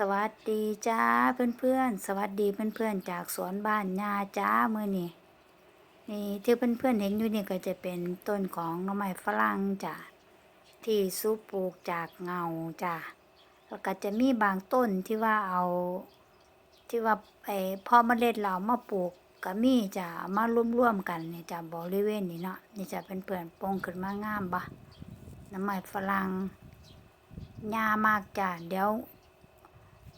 สวัสดีจ้าเพื่อนๆ สวัสดีเพื่อนๆ จากสวนบ้านยาจ้ามือนี่นี่ที่เพื่อนๆเห็นอยู่นี่ก็จะเป็นต้นของหน่อไม้ฝรั่งจ้ะที่ซุปปลูกจากเงาจ้ะแล้วก็จะมีบางต้นที่ว่าเอา ที่ว่าไอ้พอเมล็ดเราเอามาปลูกก็มีจ้ะเอามารวมๆกันนี่จ้ะบริเวณนี้เนาะนี่จะเป็นเพื่อนๆโปงขึ้นมางามปะน่อไม้ฝรั่งยามากจ้ะเดี๋ยว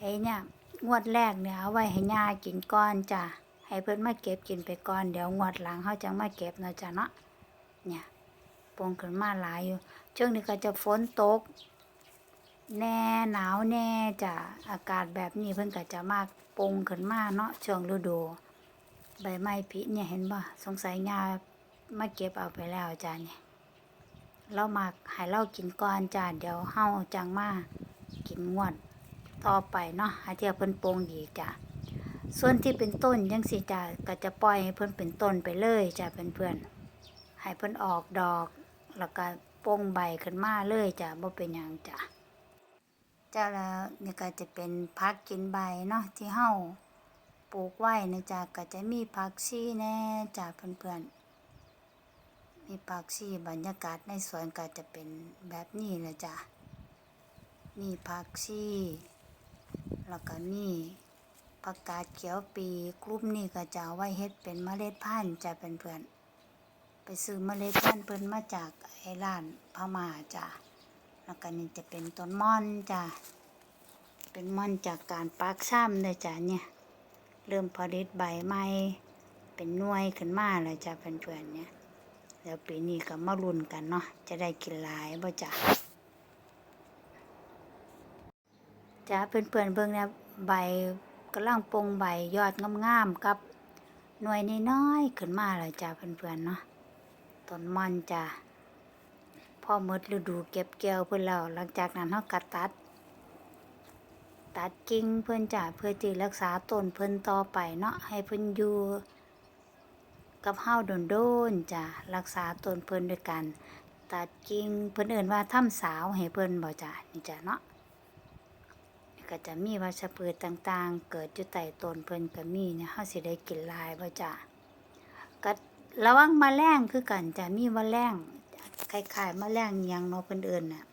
ไอ้เนี่ย งวดแรกเนี่ยเอาไว้ให้ย่ากินก่อนจ้ะให้เพิ่นมาเก็บกินไปก่อนเดี๋ยวงวดหลังเขาจะมาเก็บเนาะจ้ะเนาะเนี่ยปงขึ้นมาหลายอยู่ช่วงนี้ก็จะฝนตก แน่หนาวแน่จ้ะอากาศแบบนี้เพิ่นก็จะมากปงขึ้นมาเนาะช่วงฤดู ใบไม้ผลิเนี่ยเห็นบ่สงสัยย่ามาเก็บเอาไปแล้วจ้ะเนี่ยเรามาให้เรากินก่อนจ้ะเดี๋ยวเฮาจังมากินงวด ต่อไปเนาะให้เทียเพิ่นโปร่งดีจ้ะส่วนที่เป็นต้นยังสิจ้ะก็จะปล่อยให้เพิ่นเป็นต้นไปเลยจ้ะเพื่อนๆให้เพิ่นออกดอก แล้วก็โป่งใบขึ้นมาเลยจ้ะบ่เป็นหยังจ้ะจ้ะแล้วนี่ก็จะเป็นพักกินใบเนาะที่เฮาปลูกไว้นะจ้ะก็จะมีผักชีแน่จ้ะเพื่อนๆ มีผักชีบรรยากาศในสวนก็จะเป็นแบบนี้นะจ้ะ มีผักชี แล้วก็มีผักกาดเขียวปีกลุ่มนี้ก็จะเอาไว้เฮ็ดเป็นเมล็ดพันธุ์จะเป็นเพื่อน ไปซื้อเมล็ดพันธุ์เพิ่นมาจากไอ้ร้านพม่าจ้ะแล้วก็นี่จะเป็นต้นม่อนจ้ะเป็นม่อนจากการปักซ้ำเลยจ้ะเนี่ย เริ่มผลิตใบใหม่เป็นหน่วยขึ้นมาเลยจ้ะเพื่อนๆเนี่ยแล้วปีนี้ก็มาลุ้นกันเนาะจะได้กินหลายบ่จ้ะ จ้าเพื่อนเบิ่งนะใบกำลังปงใบยอดงามๆกับหน่วยน้อยๆขึ้นมาแล้วจ้าเพื่อนๆเนาะต้นมันจ้าพอมดฤดูเก็บเกี่ยวเพิ่นแล้วหลังจากนั้นเฮาก็ตัด ตัดกิ่งเพิ่อนจ้าเพื่อที่รักษาต้นเพิ่นต่อไปเนาะให้เพิ่นอยู่กับเฮาโดนๆจ้ารักษาต้นเพิ่นด้วยกัน ตัดกิ่งเพิ่นเอิ้นว่าถ้ำสาวให้เพิ่นบ่จ้านี่จ้าเนาะ ก็จะมีวัชพืชต่างๆ เกิดอยู่ใต้ต้นเพิ่นก็มีเนี่ยเฮาสิได้กินหลายบ่จ้ะก็ระวังแมลงคือกันจะมีแมลงคล้ายๆแมลงยังเนาะเพิ่นเอิ้นน่ะ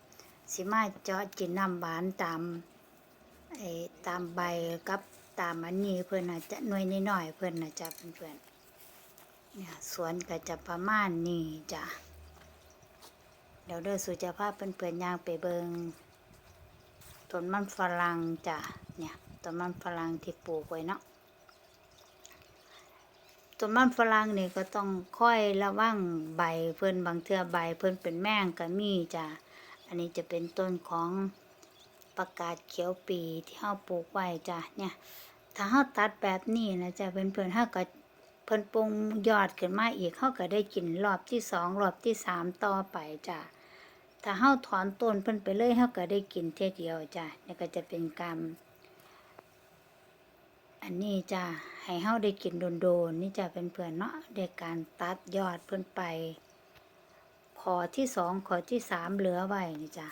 สิมาเจาะกินน้ำหวานตามไอ้ตามใบกับตามอันนี้เพิ่นน่ะจะหน่วยน้อยๆเพิ่นน่ะจ้ะเพื่อนๆเนี่ยสวนก็จะประมาณนี้จ้ะเดี๋ยวเด้อสุจะพาเพื่อนๆย่างไปเบิง ต้นมันฝรั่งจ้ะเนี่ยต้นมันฝรั่งที่ปลูกไว้เนาะต้นมันฝรั่งนี่ก็ต้องค่อยระวังใบเพิ่นบางเทื่อใบเพิ่นเป็นแมงก็มีจ้ะอันนี้จะเป็นต้นของประกาศเขียวปีที่เฮาปลูกไว้จ้ะเนี่ย ถ้าเฮาตัดแบบนี้นะจ้ะเพื่อนๆเฮาก็เพิ่นปรุงยอดขึ้นมาอีกเฮาก็ได้กินรอบที่สองรอบที่สามต่อไปจ้ะ ถ้าเฮาถอนต้นเพิ่นไปเลยเฮาก็ได้กินเท่เดียวจ้ะนี่ก็จะเป็นการอันนี้จ้ะให้เฮาได้กินโดนๆนี่จะเป็นเพื่อนเนาะในการตัดยอดเพิ่นไปขอที่สองขอที่สามเหลือไว้นี่จ้ะ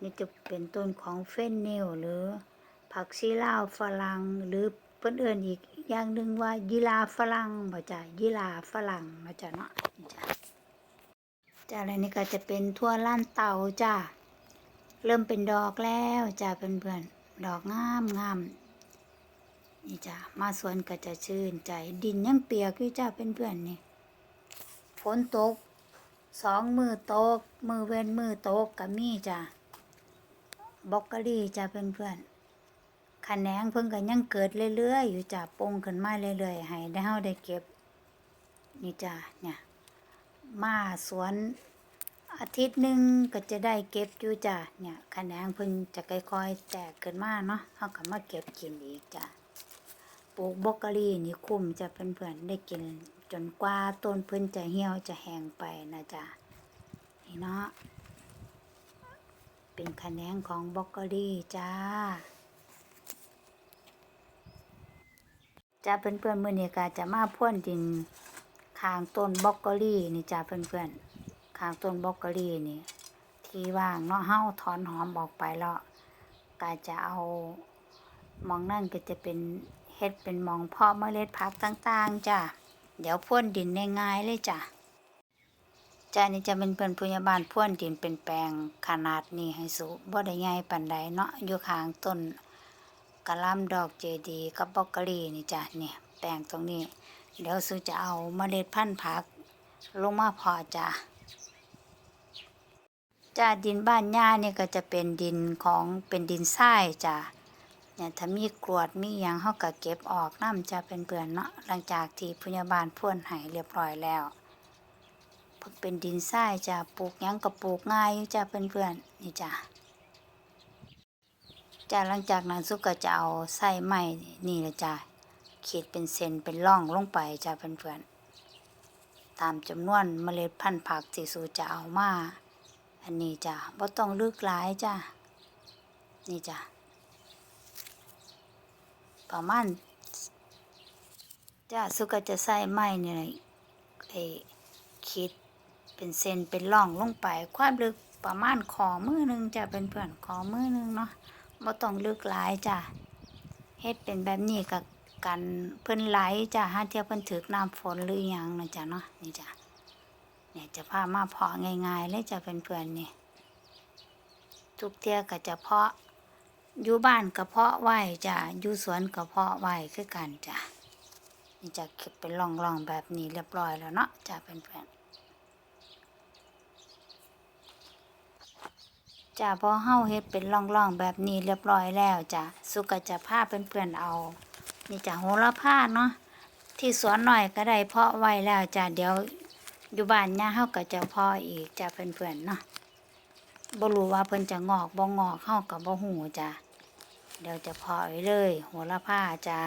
นี่จะเป็นต้นของเฟนเนลหรือผักชีลาวฝรั่งหรือเพิ่นเอิ้นอีกอย่างหนึ่งว่ายีราฝรั่งบ่จ้ะยีราฝรั่งมาจ้ะเนาะนี่จ้ะ จ้าแล้วนี่ก็จะเป็นทั่วล้านเต่าจ้าเริ่มเป็นดอกแล้วจ้าเพื่อนๆดอกงามงามนี่จ้ามาสวนก็จะชื่นใจดินยังเปียกอยู่จ้าเพื่อนๆนี่ฝนตกสองมือตก มือเว้นมือตกก็มีจ้าบล็อกเกอรี่จ้าเพื่อนๆขะแขนงเพิ่งก็ยังเกิดเรื่อยๆ อยู่จ้าปงขึ้นมาเรื่อยๆ ให้ได้เฮาได้เก็บ นี่จ้าเนี่ย มาสวนอาทิตย์หนึ่งก็จะได้เก็บอยู่จ้ะเนี่ยคะแนนเพิ่นจะค่อยๆแตกขึ้นมาเนาะเขาก็มาเก็บกินอีกจ้ะปลูกบรอกโคลีนี่คุ้มจะเพื่อนๆได้กินจนกว่าต้นเพิ่นจะเหี่ยวจะแห้งไปนะจ้ะนี่เนาะเป็นคะแนนของบรอกโคลีจ้าจ้าเพื่อนๆมื้อนี้ก็จะมาพ่นดิน ข้างต้นบล็อกโคลี่นี่จ้าเพื่อนๆข้างต้นบล็อกโคลี่นี่ ที่ว่างเนาะเฮาถอนหอมออกไปแล้วก็จะเอามองนั่นก็จะเป็นเฮ็ดเป็นมองเพาะเมล็ดผักต่างๆจ้ะเดี๋ยวพ่นดินง่ายๆเลยจ้ะจ้ะนี่จะเป็นเพื่อนพยาบาลพ่นดินเป็นแปลงขนาดนี้ให้สูบ่ได้ใหญ่ปานใดเนาะอยู่ข้างต้นกระลำดอกเจดีกับบรอกโคลีนี่จ้ะนี่ยแปลงตรงนี้ เดี๋ยวสูจะเอาเมล็ดพันธุ์ผัก ลงมาพาะจ้ะจ้าดินบ้านย่าเนี่ยก็จะเป็นดินของเป็นดินทรายจ้ะเนี่ยถ้ามีกรวดมีหยังเฮาก็เก็บออกน้ำจะเป็นเปื่อนเนาะหลังจากที่พยาบาลพ่นให้เรียบร้อยแล้วพิ่นเป็นดินทรายจ้ะปลูกยังก็ปลูกง่ายจ้ะเพื่อนๆนี่จ้ะจ้ะหลังจากนั้นสุกก็จะเอาไส้ไม้นี่แหละจ้ะ ขีดเป็นเส้นเป็นร่องลงไปจ้ะเพื่อนๆตามจำนวนเมล็ดพันธุ์ผักที่สูจะเอามา อันนี้จ้ะบ่ต้องลึกหลายจ้ะนี่จ้ะประมาณจ้ะสุก็จะใส่ไม้นี่แหละไอ้คิดเป็นเส้นเป็นร่องลงไป ความลึกประมาณขอมือหนึงจ้ะเป็นเพื่อนขอมือหนึงเนาะบ่ต้องลึกหลายจ้ะเฮ็ดเป็นแบบนี้กับ กันเพิ่นไหลจ้ะหาเที่ยวเพิ่นถึกน้ำฝนหรือยังนะจ้ะเนาะนี่จ้ะเนี่ยจะพามาเพาะง่ายๆเลยจ้ะเพื่อนๆนี่ทุกเที่ยก็จะเพาะอยู่บ้านก็เพาะไว้จ้ะอยู่สวนก็เพาะไว้คือกันจ้ะนี่จะเก็บเป็นร่องๆแบบนี้เรียบร้อยแล้วเนาะจ้ะเพื่อนๆจ้ะพอเฮาเฮ็ดเป็นร่องๆแบบนี้เรียบร้อยแล้วจ้ะสุก็จะพาเพื่อนๆเอา นี่จ้ะโหระพาเนาะที่สวนหน่อยก็ได้เพาะไว้แล้วจ้ะเดี๋ยวอยู่บ้านย่าเฮาก็จะพาะอีกจ้ะเพื่อนๆเนาะบ่รู้ว่าเพิ่นจะงอกบ่งอกเฮาก็บ่ฮู้จ้ะเดี๋ยวจะพาะไว้เลย โหระพาจ้า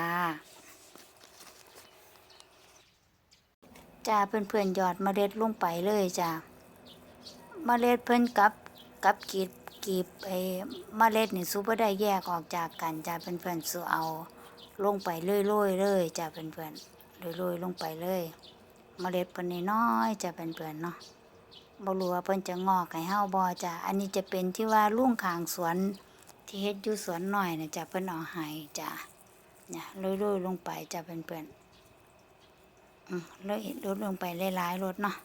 จ้าเพื่อนๆหยอดเมล็ดลงไปเลยจ้ะเมล็ดเพิ่นกับกับกีบกีบไอ้เมล็ดนี่สุบ่ได้แยกออกจากกันจ้ะเพื่อนๆสุเอา ลงไปเรื่อยๆเลยจ้ะเพื่อนๆเรื่อยๆลงไปเลยเมล็ดเพิ่นน้อยๆจ้ะเพื่อนๆเนาะบ่รู้ว่าเพิ่นจะงอกให้เฮาบ่จ้ะอันนี้จะเป็นที่ว่าลุงข้างสวนที่เฮ็ดอยู่สวนหน้อยนะจ้ะเพิ่นเอาให้จ้ะเนี่ยเรื่อยๆลงไปจ้ะเพื่อนๆอืมเลยลดลงไปหลายๆรถเนาะ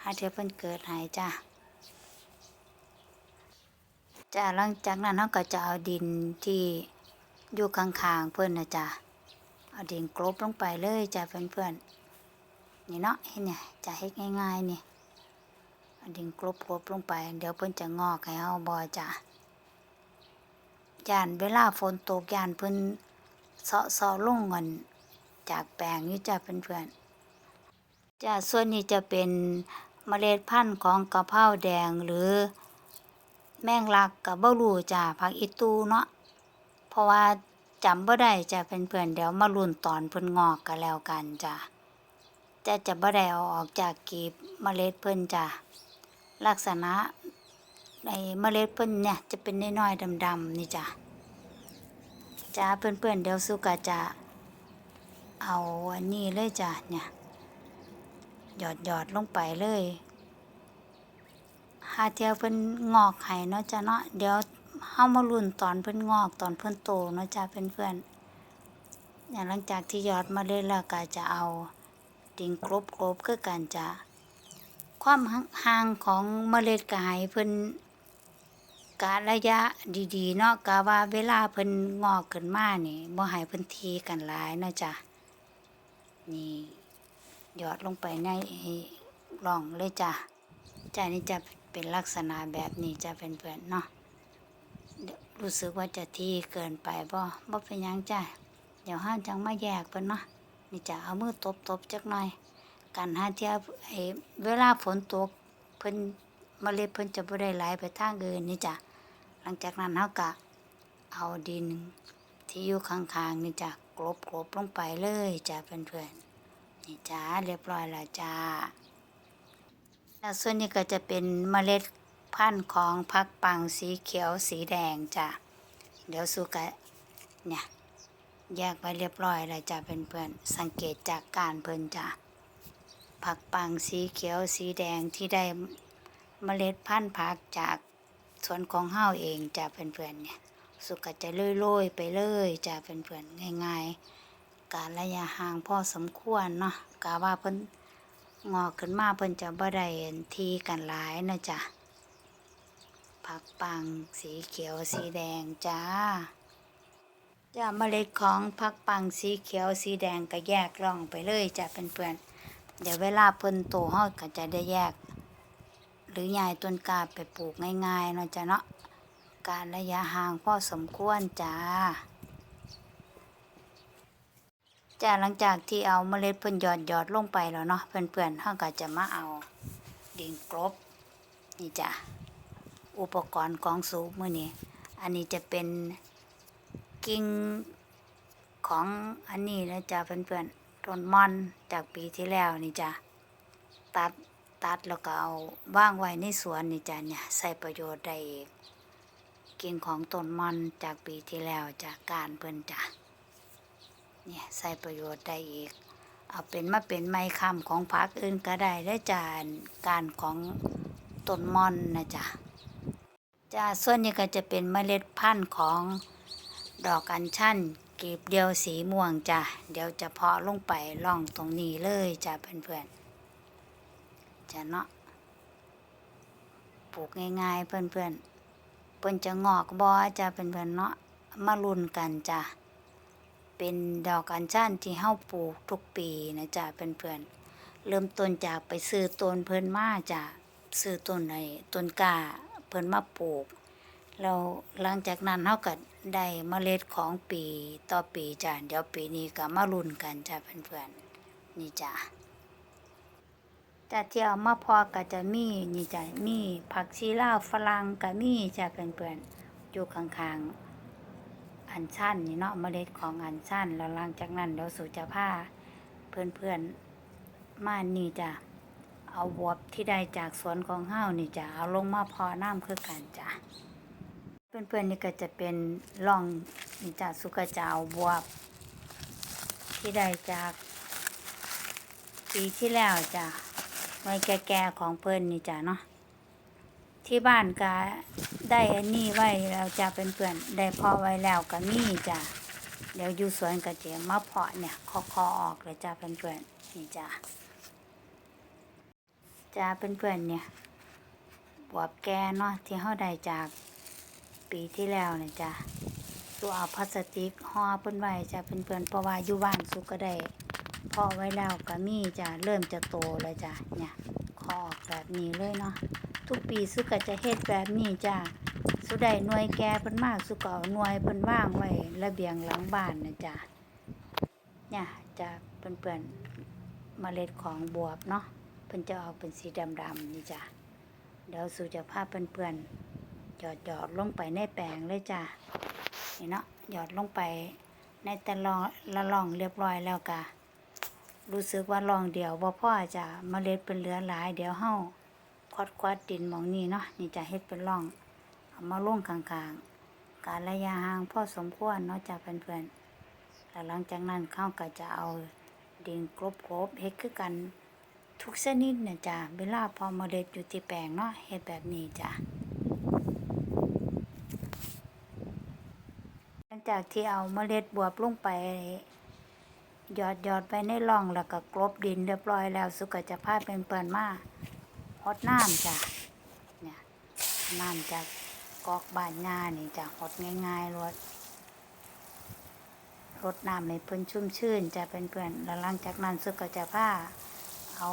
หาเทื่อเพิ่นเกิดให้จ้ะจ้ะหลังจากนั้นเฮาก็จะเอาดินที่ อยู่ข้างๆเพื่อนนะจ๊ะเอาดินกลบลงไปเลยจ้ะเพื่อนๆนี่เนาะเห็นเนี่ยจะเฮ็ดง่ายๆนี่เอาดินกลบกลบลงไป เดี๋ยวเพิ่อนจะงอกให้เฮาบ่จ้ะยานเวลาฝนตกยานเพิ่อนเซาะเซาะลงกันจากแปลงนี่จ้ะเพื่อนๆจ้ะส่วนนี้จะเป็นเมล็ดพันธุ์ของกะเพราแดงหรือแมงลักก็บ่รู้จ้ะผักอีตูเนาะ ราะว่าจำบ่ได้จะเป็นเพื่อนเดี๋ยวมาลุ้นตอนเพิ่นงอกกันแล้วกันจ้ะแต่จะบ่ได้เอาออกจากกีบเมล็ดเพิ่นจ้ะลักษณะในเมล็ดเพิ่นเนี่ยจะเป็นน้อยๆดำๆนี่จ้ะจ้าเพื่อนๆเดี๋ยวสุกะจะเอาอันนี้เลยจ้ะเนี่ยหยอดหยอดๆลงไปเลยหาเทียวเพิ่นงอกให้เนาะจ้ะเนาะเดี๋ยว เฮามาลุ้นตอนเพิ่นงอกตอนเพิ่นโตเนาะจ้าเพื่อนๆอย่างหลังจากที่ยอดมาเลยแล้วก็จะเอาดินกรบกรบคือกันจะความห่างของเมล็ดก็ให้เพิ่นกะระยะดีๆเนาะกะว่าเวลาเพิ่นงอกขึ้นมานี่บ่ให้เพิ่นทีกันหลายเนาะจ้ะนี่หยอดลงไปในร่องเลยจ้ะจ้ะนี่จะเป็นลักษณะแบบนี้จะเป็นเพื่อนเนาะ รู้สึกว่าจะทีเกินไปบ่บ่เป็นยังจ้ะเดี๋ยวห้าจังมาแยกเพิ่นเนาะนี่จะเอามือตบๆจักหน่อยกันหาเที่ยไอ้เวลาฝนตกเพิ่นเมล็ดเพิ่นจะบ่ได้ไหลไปทางอื่นนี่จ้ะหลังจากนั้นเฮาก็เอาดินที่อยู่ข้างๆนี่จ้ะกลบๆลงไปเลยจ้ะเพื่อนๆนี่จ้าเรียบร้อยแล้วจ้าแล้วส่วนนี้ก็จะเป็นเมล็ด พันธุ์ของพักปังสีเขียวสีแดงจ้ะ เดี๋ยวสุกะเนี่ยแยกไว้เรียบร้อยแล้วจ้ะเพื่อนๆสังเกตจากการเพิ่นจ้ะผักปังสีเขียวสีแดงที่ได้เมล็ดพันธุ์ผักจากสวนของเฮาเองจ้ะเพื่อนๆเนี่ยสุกก็จะโรยๆไปเลยจ้ะเพื่อนๆง่าย ๆ การระยะห่างพอสมควรเนาะกะว่าเพิ่นงอกขึ้นมาเพิ่นจะบ่ได้ทีกันหลายนะจ๊ะ ผักปัง สีเขียวสีแดงจ้าจ้าเมล็ดของผักปังสีเขียวสีแดงก็แยกร่องไปเลยจ้ะเพื่อนๆเดี๋ยวเวลาเพิ่นโตเฮาก็จะได้แยก หรือยายต้นกาไปปลูกง่ายๆเนาะจ้ะเนาะการระยะห่างพอสมควรจ้าจ้าหลังจากที่เอาเมล็ดเพิ่นหยอดหยอดลงไปแล้วเนาะเพื่อนๆเฮาก็จะมาเอาดินกลบนี่จ้ะ อุปกรณ์ของสูบมือนี้ อันนี้จะเป็นกิ่งของอันนี้นะจ้ะเพื่อนๆต้นม่อนจากปีที่แล้วนี่จ้ะตัดตัดแล้วก็เอาว่างไว้ในสวนนี่จ้ะเนี่ยใส่ประโยชน์ได้อีกกิ่งของต้นม่อนจากปีที่แล้วจากการเพิ่นจ้ะเนี่ยใส่ประโยชน์ได้อีก เอาเป็นมาเป็นไม้คำของผักอื่นก็ได้ได้จานการของต้นม่อนนะจ๊ะ จ้าส่วนนี้ก็จะเป็นเมล็ดพันธุ์ของดอกอัญชันกลีบเดียวสีม่วงจ้ะเดี๋ยวจะเพาะลงไปล่องตรงนี้เลยจ้ะเพื่อนๆจะเนาะปลูกง่ายๆเพื่อนๆเพิ่นจะงอกบอจ้ะเพื่อนๆเนาะมาลุ้นกันจ้ะเป็นดอกอัญชันที่เฮาปลูกทุกปีนะจ๊ะเพื่อนๆเริ่มต้นจากไปซื้อต้นเพิ่นมาจ้ะซื้อต้นไอ้ต้นกา เพิ่นมาปลูกแล้วหลังจากนั้นเฮาก็ได้เมล็ดของปีต่อปีจ้ะเดี๋ยวปีนี้ก็มาลุ้นกันจ้ะเพื่อนๆนี่จ้ะจ้ะที่เอามาพอก็จะมีนี่จ้ะมีผักชีลาวฝรั่งก็มีจ้ะเพื่อนๆอยู่ข้างๆอันชันนี่เนาะเมล็ดของอันชันแล้วหลังจากนั้นเดี๋ยวสุจะพาเพื่อนๆมานี่จ้ะ เอาบวบที่ได้จากสวนของเฮานี่จะเอาลงมาพอน้ำคือกันจ้ะเพื่อนๆนี่ก็จะเป็นร่องนี่จ้ะสุกจะเอาบวบ ที่ได้จากปีที่แล้วจ้ะไว้แก่ๆของเพิ่อนนี่จ้ะเนาะที่บ้านก็ได้อันนี้ไว้แล้วจะเป็นเพื่อนๆได้พอไว้แล้วก็มีจ้ะเดี๋ยวอยู่สวนก็จะมาเพาะเนี่ยคอคอออกเลยจ้ะเป็นเพื่อนๆนี่จ้ะ จ้ะเป็นเพื่อนๆเนี่ยบวบแกเนาะที่เขาได้จากปีที่แล้วเนี่ยจ้ะตัวเอาพลาสติกห่อเพิ่นไว้จ้ะเป็นเพื่อนๆเพราะว่าอยู่บ้านสุกก็ได้พาะไว้แล้วก็มีจ้ะเริ่มจะโตเลยจ้ะเนี่ยคอออกแบบนี้เลยเนาะทุกปีสุก็จะเฮ็ดแบบนี้จ้าสุได้หน่วยแก่เพิ่นมากสุก็เอาหน่วยเพิ่นว่างไว้ระเบียงหลังบ้านนะจ้าเนี่ยจะเปื่อนๆเมล็ดของบวบเนาะ เพิ่นจะออกเป็นสีดำๆนี่จ้าเดี๋ยวสุจะพาเปื่อนๆหยอดหยอดลงไปในแปลงเลยจ้านี่เนาะหยอดลงไปในตะลองละลองเรียบร้อยแล้วกะรู้สึกว่าลองเดียวบ่พ่อจ้ะเมล็ดเป็นเหลือหลายเดี๋ยวเฮาควดควัดดินมองนี้เนาะนี่จะเฮ็ดเป็นร่องเอามาลงข้างๆ การระยะห่างพ่อสมควรเนาะจากเพื่อนๆแล้วหลังจากนั้นเข้าก็จะเอาดินกรบๆเฮ็ดคือกัน ทุกชนิดเนี่ยจ้ะเวลาพอเมล็ดอยู่ที่แปลงเนาะเฮ็ดแบบนี้จ้ะหลังจากที่เอาเมล็ดบวบลงไปหยอดหยอดไปในร่องแล้วก็กลบดินเรียบร้อยแล้ว สุกก็จะพาเป็นเปิ่นมาฮดน้ำจ้ะเนี่ยน้ำจากกอกบานงานี่จ้ะฮดง่ายๆรดรดน้ำให้เพิ่นชุ่มชื่นจะเป็นเพื่อนแล้วหลังจากนั้นสุกก็จะผ้า เอา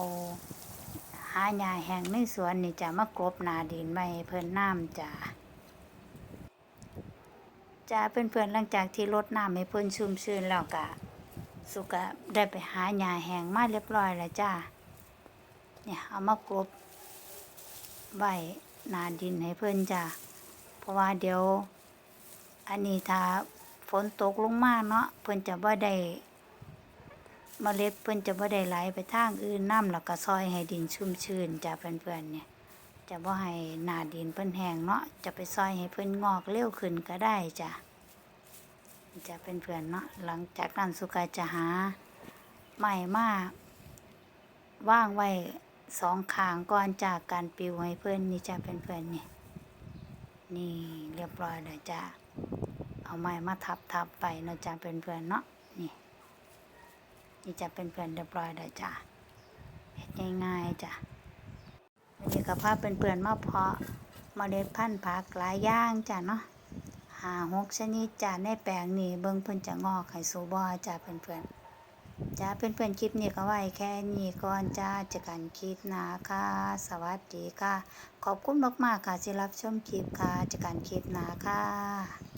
หาหญ้าแห้งในสวนนี่จะมากรบหนาดินไว้ให้เพิ่นน้ำจ้ะจ้าเพื่อนๆหลังจากที่รดน้ำให้เพิ่นชุ่มชื่นแล้วก็สุกก็ได้ไปหาหญ้าแห้งมาเรียบร้อยแล้วจ้าเนี่ยเอามากรบไว้หนาดินให้เพื่อนจ้ะเพราะว่าเดี๋ยว อันนี้ถ้าฝนตกลงมาเนาะเพื่อนจะบ่ได้ เมล็ดเพื่อนจะบ่ได้ไหลไปทางอื่นน้ำแล้วก็ซอยให้ดินชุ่มชื้นจ้ะเพื่อนๆเนี่ยจะบ่ให้หนาดินเพิ่นแห้งเนาะจะไปซอยให้เพิ่นงอกเร็วขึ้นก็ได้จ้ะจะเป็นเพื่อนเนาะหลังจากนั้นสุกาจะหาไม้มาว่างไว้สองขางก่อนจากการปิวให้เพื่อนนี่จะเป็นเพื่อนนี่นี่เรียบร้อยแล้วจ้ะเอาไม้มาทับทับไปเนาะจ้ะเป็นเพื่อนเนาะนี่ นี่จะเป็นเพื่อนเรียบร้อยแล้วจ้ะเฮ็ดง่ายๆจ้ะวันนี้ก็พาเพื่อนมาเพาะเมล็ดพันธุ์ผักหลายย่างจ้ะเนาะหาหกชนิดจ้ะในแปลงนี้เบิ่งเพิ่นจะงอกให้สูบ่จ้ะเพื่อนๆจ้าเพื่อนๆคลิปนี้ก็ไว้แค่นี้ก่อนจ้าเจอกันคลิปหน้าค่ะ สวัสดีค่ะ ขอบคุณมากๆค่ะที่รับชมคลิปค่ะเจอกันคลิปหน้าค่ะ